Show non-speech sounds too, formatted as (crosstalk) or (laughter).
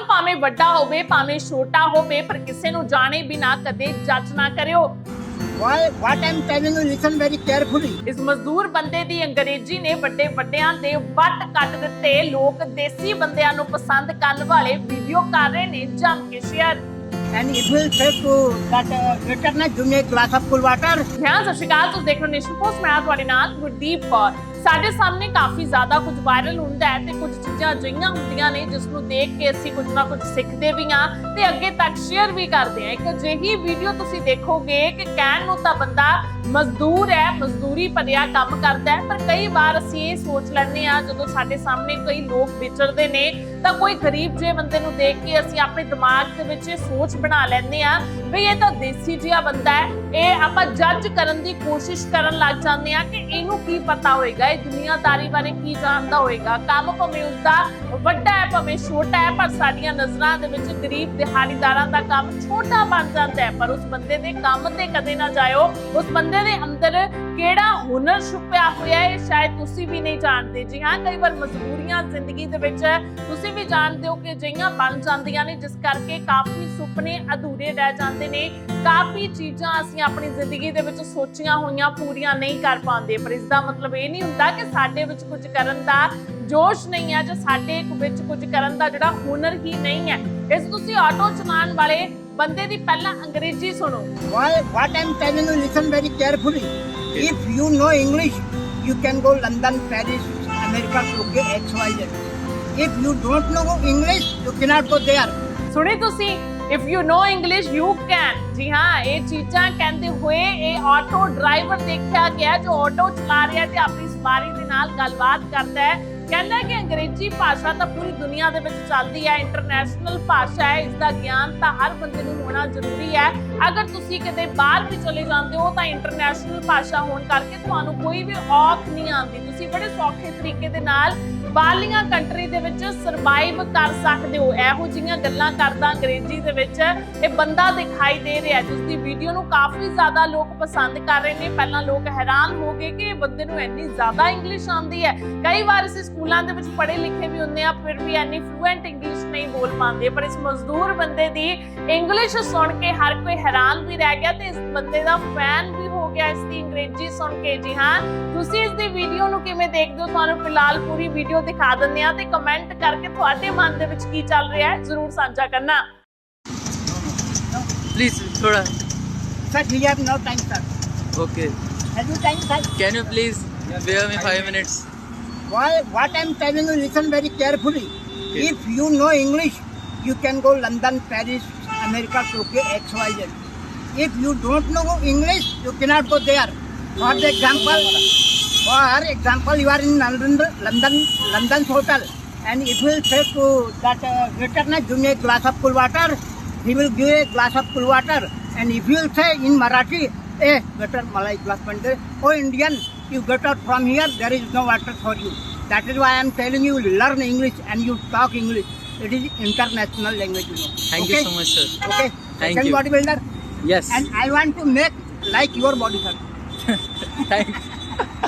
ਕੰਮ ਭਾਵੇਂ ਵੱਡਾ ਹੋਵੇ ਭਾਵੇਂ ਛੋਟਾ ਹੋਵੇ ਪਰ ਕਿਸੇ ਨੂੰ ਜਾਣੇ ਬਿਨਾ ਕਦੇ ਜੱਜ ਨਾ ਕਰਿਓ। Why, what I'm telling you, listen very carefully. ਇਸ ਮਜ਼ਦੂਰ ਬੰਦੇ ਦੀ ਅੰਗਰੇਜ਼ੀ ਨੇ ਵੱਡੇ ਵੱਡਿਆਂ ਦੇ ਵੱਟ ਕੱਟ ਦਿੱਤੇ। ਲੋਕ ਦੇਸੀ ਬੰਦਿਆਂ ਨੂੰ ਪਸੰਦ ਕਰਨ ਵਾਲੇ ਵੀਡੀਓ ਕਰ ਰਹੇ ਨੇ ਜੰਮ ਕੇ share And it will say to that uh, me a glass of cool water. ਹਾਂ ਸਤਿ ਸ਼੍ਰੀ ਅਕਾਲ ਤੁਸੀਂ ਦੇਖ ਰਹੇ ਹੋ ਨੇਸ਼ਨ ਪੋਸਟ। ਮੈਂ ਹਾਂ ਤੁਹਾਡੇ ਨਾਲ ਗੁਰਦੀਪ ਕੌਰ। ਸਾਡੇ ਸਾਹਮਣੇ ਕਾਫੀ ਜ਼ਿਆਦਾ ਕੁਝ ਵਾਇਰਲ ਹੁੰਦਾ ਹੈ ਤੇ ਕੁਝ ਚੀਜ਼ਾਂ ਅਜਿਹੀਆਂ ਹੁੰਦੀਆਂ ਨੇ ਜਿਸ ਨੂੰ ਦੇਖ ਕੇ ਅਸੀਂ ਕੁਝ ਨਾ ਕੁਝ ਸਿੱਖਦੇ ਵੀ ਹਾਂ ਤੇ ਅੱਗੇ ਤੱਕ ਸ਼ੇਅਰ ਵੀ ਕਰਦੇ ਹਾਂ। ਇੱਕ ਅਜਿਹੀ ਵੀਡੀਓ ਤੁਸੀਂ ਦੇਖੋਗੇ ਕਿ ਕਹਿਣ ਨੂੰ ਤਾਂ ਬੰਦਾ ਮਜ਼ਦੂਰ ਹੈ, ਮਜ਼ਦੂਰੀ ਭਰਿਆ ਕੰਮ ਕਰਦਾ ਹੈ, ਪਰ ਕਈ ਵਾਰ ਅਸੀਂ ਇਹ ਸੋਚ ਲੈਂਦੇ ਹਾਂ ਜਦੋਂ ਸਾਡੇ ਸਾਹਮਣੇ ਕਈ ਲੋਕ ਵਿਚਰਦੇ ਨੇ ਤਾਂ ਕੋਈ ਗਰੀਬ ਜਿਹੇ ਬੰਦੇ ਨੂੰ ਦੇਖ ਕੇ ਅਸੀਂ ਆਪਣੇ ਦਿਮਾਗ ਦੇ ਵਿੱਚ ਇਹ ਸੋਚ ਬਣਾ ਲੈਂਦੇ ਆ ਵੀ ਇਹ ਤਾਂ ਦੇਸੀ ਜਿਹਾ ਬੰਦਾ ਹੈ। ਇਹ ਆਪਾਂ ਜੱਜ ਕਰਨ ਦੀ ਕੋਸ਼ਿਸ਼ ਕਰਨ ਲੱਗ ਜਾਂਦੇ ਆ ਕਿ ਇਹਨੂੰ ਕੀ ਪਤਾ ਹੋਏਗਾ, ਇਹ ਦੁਨੀਆਦਾਰੀ ਬਾਰੇ ਕੀ ਜਾਣਦਾ ਹੋਏਗਾ। ਕੰਮ ਭਾਵੇਂ ਉਸਦਾ ਵੱਡਾ ਹੈ, ਭਾਵੇਂ ਛੋਟਾ ਹੈ, ਪਰ ਸਾਡੀਆਂ ਨਜ਼ਰਾਂ ਦੇ ਵਿੱਚ ਗਰੀਬ ਦਿਹਾੜੀਦਾਰਾਂ ਦਾ ਕੰਮ ਛੋਟਾ ਬਣ ਜਾਂਦਾ ਹੈ। ਪਰ ਉਸ ਬੰਦੇ ਦੇ ਕੰਮ ਤੇ ਕਦੇ ਨਾ ਜਾਇਓ। ਉਸ ਬੰਦੇ ਦੇ ਅੰਦਰ ਕਿਹੜਾ ਹੁਨਰ ਛੁਪਿਆ ਹੋਇਆ ਹੈ, ਇਹ ਸ਼ਾਇਦ ਤੁਸੀਂ ਵੀ ਨਹੀਂ ਜਾਣਦੇ। ਜੀ ਹਾਂ, ਕਈ ਵਾਰ ਮਜਬੂਰੀਆਂ ਜ਼ਿੰਦਗੀ ਦੇ ਵਿੱਚ ਤੁਸੀਂ ਵੀ ਜਾਣਦੇ ਹੋ ਕਿ ਜਿਹੀਆਂ ਬਣ ਜਾਂਦੀਆਂ ਨੇ ਜਿਸ ਕਰਕੇ ਕਾਫੀ ਸੁਪਨੇ ਅਧੂਰੇ ਰਹਿ ਜਾਂਦੇ ਨੇ। ਕਾਫੀ ਚੀਜ਼ਾਂ ਅਸੀਂ ਆਪਣੀ ਜ਼ਿੰਦਗੀ ਦੇ ਵਿੱਚ ਸੋਚੀਆਂ ਹੋਈਆਂ ਪੂਰੀਆਂ ਨਹੀਂ ਕਰ ਪਾਉਂਦੇ। ਪਰ ਇਸ ਦਾ ਮਤਲਬ ਇਹ ਨਹੀਂ ਹੁੰਦਾ ਕਿ ਸਾਡੇ ਵਿੱਚ ਕੁਝ ਕਰਨ ਦਾ ਜੋਸ਼ ਨਹੀਂ ਹੈ ਜਾਂ ਸਾਡੇ ਵਿੱਚ ਕੁਝ ਕਰਨ ਦਾ ਜਿਹੜਾ ਹੁਨਰ ਹੀ ਨਹੀਂ ਹੈ। ਇਸ ਤੁਸੀਂ ਆਟੋ ਚਲਾਉਣ ਵਾਲੇ ਬੰਦੇ ਦੀ ਪਹਿਲਾਂ ਅੰਗਰੇਜ਼ੀ ਸੁਣੋ। Why, what I'm telling you, listen very carefully. If you know English, you can go London, Paris, America, UK, X, Y, Z. If you don't know English, you cannot go there. ਸੁਣੀ ਤੁਸੀਂ if you know English you can ਜੀ ਹਾਂ ਇਹ ਚੀਜ਼ਾਂ ਕਹਿੰਦੇ ਹੋਏ ਇਹ auto driver ਦੇਖਿਆ ਗਿਆ ਜੋ ਆਟੋ ਚਲਾ ਰਿਹਾ ਤੇ ਆਪਣੀ ਸਵਾਰੀ ਦੇ ਨਾਲ ਗੱਲਬਾਤ ਕਰਦਾ ਹੈ ਕਹਿੰਦਾ ਕਿ ਅੰਗਰੇਜ਼ੀ ਭਾਸ਼ਾ ਤਾਂ ਪੂਰੀ ਦੁਨੀਆ ਦੇ ਵਿੱਚ ਚੱਲਦੀ ਹੈ ਇੰਟਰਨੈਸ਼ਨਲ ਭਾਸ਼ਾ ਹੈ ਇਸ ਦਾ ਗਿਆਨ ਤਾਂ ਹਰ ਬੰਦੇ ਨੂੰ ਹੋਣਾ ਜ਼ਰੂਰੀ ਹੈ। ਅਗਰ ਤੁਸੀਂ ਕਿਤੇ ਬਾਹਰ ਵੀ ਚਲੇ ਜਾਂਦੇ ਹੋ ਤਾਂ ਇੰਟਰਨੈਸ਼ਨਲ ਭਾਸ਼ਾ ਹੋਣ ਕਰਕੇ ਤੁਹਾਨੂੰ ਕੋਈ ਵੀ ਔਖ ਨਹੀਂ ਆਉਂਦੀ। ਤੁਸੀਂ ਬੜੇ ਸੌਖੇ ਤਰੀਕੇ ਦੇ ਨਾਲ ਬਾਹਰਲੀਆਂ ਕੰਟਰੀ ਦੇ ਵਿੱਚ ਸਰਵਾਈਵ ਕਰ ਸਕਦੇ ਹੋ। ਇਹੋ ਜਿਹੀਆਂ ਗੱਲਾਂ ਕਰਦਾ ਅੰਗਰੇਜ਼ੀ ਦੇ ਵਿੱਚ। ਇਹ ਬੰਦਾ ਦਿਖਾਈ ਦੇ ਰਿਹਾ ਜਿਸ ਦੀ ਵੀਡੀਓ ਨੂੰ ਕਾਫੀ ਜ਼ਿਆਦਾ ਲੋਕ ਪਸੰਦ ਕਰ ਰਹੇ ਨੇ। ਪਹਿਲਾਂ ਲੋਕ ਹੈਰਾਨ ਹੋ ਗਏ ਕਿ ਇਹ ਬੰਦੇ ਨੂੰ ਇੰਨੀ ਜ਼ਿਆਦਾ ਇੰਗਲਿਸ਼ ਆਉਂਦੀ ਹੈ। ਕਈ ਵਾਰ ਅਸੀਂ ਸਕੂਲਾਂ ਦੇ ਵਿੱਚ ਪੜ੍ਹੇ ਲਿਖੇ ਵੀ ਹੁੰਦੇ ਆ ਫਿਰ ਵੀ ਇੰਨੀ ਫਲੂਐਂਟ ਇੰਗਲਿਸ਼ ਨਹੀਂ ਬੋਲ ਪਾਉਂਦੇ ਪਰ ਇਸ ਮਜ਼ਦੂਰ ਬੰਦੇ ਦੀ ਇੰਗਲਿਸ਼ ਸੁਣ ਕੇ ਹਰ ਕੋਈ ਹੈਰਾਨ ਵੀ ਰਹਿ ਗਿਆ ਤੇ ਇਸ ਬੰਦੇ ਦਾ ਫੈਨ ਵੀ ਹੋ ਗਿਆ ਇਸ ਦੀ ਅੰਗਰੇਜ਼ੀ ਸੁਣ ਕੇ ਜੀ ਹਾਂ ਤੁਸੀਂ ਇਸ ਦੀ ਵੀਡੀਓ ਨੂੰ ਕਿਵੇਂ ਦੇਖਦੇ ਹੋ ਤੁਹਾਨੂੰ ਫਿਲਹਾਲ ਪੂਰੀ ਵੀਡੀਓ ਦਿਖਾ ਦਿੰਦੇ ਆ ਤੇ ਕਮੈਂਟ ਕਰਕੇ ਤੁਹਾਡੇ ਮਨ ਦੇ ਵਿੱਚ ਕੀ ਚੱਲ ਰਿਹਾ ਹੈ ਜ਼ਰੂਰ ਸਾਂਝਾ ਕਰਨਾ Please, Thoda. Sir, we have no time, sir. Okay. Have you time, sir? Can you please bear me five minutes? Why, what I'm telling you, listen very carefully. If you know English, you can go London, Paris, America, UK, X, Y, Z. If you don't know English, you cannot go there. For the example, for example, you are in London, London, London's hotel, and it will say to that uh, waiter, na, give me a glass of cool water. He will give a glass of cool water, and if you will say in Marathi, eh, waiter, malai glass pande, oh Indian, you get out from here, there is no water for you. That is why I am telling you, learn English and you talk English. It is international language, you know. Thank okay? you so much, sir. Okay. Thank Second you. bodybuilder, Yes. and I want to make like your body, sir. (laughs) Thank